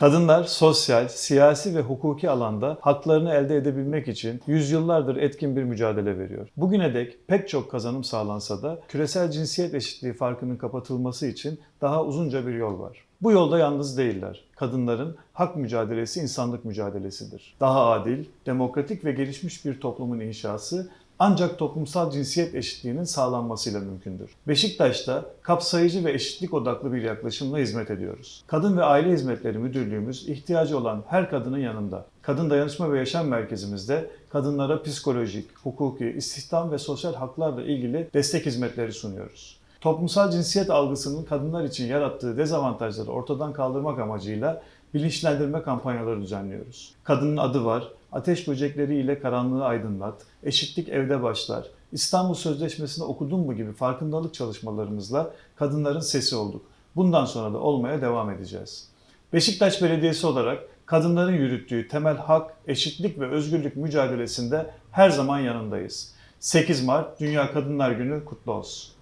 Kadınlar sosyal, siyasi ve hukuki alanda haklarını elde edebilmek için yüzyıllardır etkin bir mücadele veriyor. Bugüne dek pek çok kazanım sağlansa da küresel cinsiyet eşitliği farkının kapatılması için daha uzunca bir yol var. Bu yolda yalnız değiller. Kadınların hak mücadelesi insanlık mücadelesidir. Daha adil, demokratik ve gelişmiş bir toplumun inşası ancak toplumsal cinsiyet eşitliğinin sağlanmasıyla mümkündür. Beşiktaş'ta kapsayıcı ve eşitlik odaklı bir yaklaşımla hizmet ediyoruz. Kadın ve Aile Hizmetleri Müdürlüğümüz ihtiyacı olan her kadının yanında. Kadın Dayanışma ve Yaşam Merkezimizde kadınlara psikolojik, hukuki, istihdam ve sosyal haklarla ilgili destek hizmetleri sunuyoruz. Toplumsal cinsiyet algısının kadınlar için yarattığı dezavantajları ortadan kaldırmak amacıyla bilinçlendirme kampanyaları düzenliyoruz. Kadının adı var, ateş böcekleri karanlığı aydınlat, eşitlik evde başlar, İstanbul Sözleşmesi'ni okudun mu gibi farkındalık çalışmalarımızla kadınların sesi olduk. Bundan sonra da olmaya devam edeceğiz. Beşiktaş Belediyesi olarak kadınların yürüttüğü temel hak, eşitlik ve özgürlük mücadelesinde her zaman yanındayız. 8 Mart Dünya Kadınlar Günü kutlu olsun.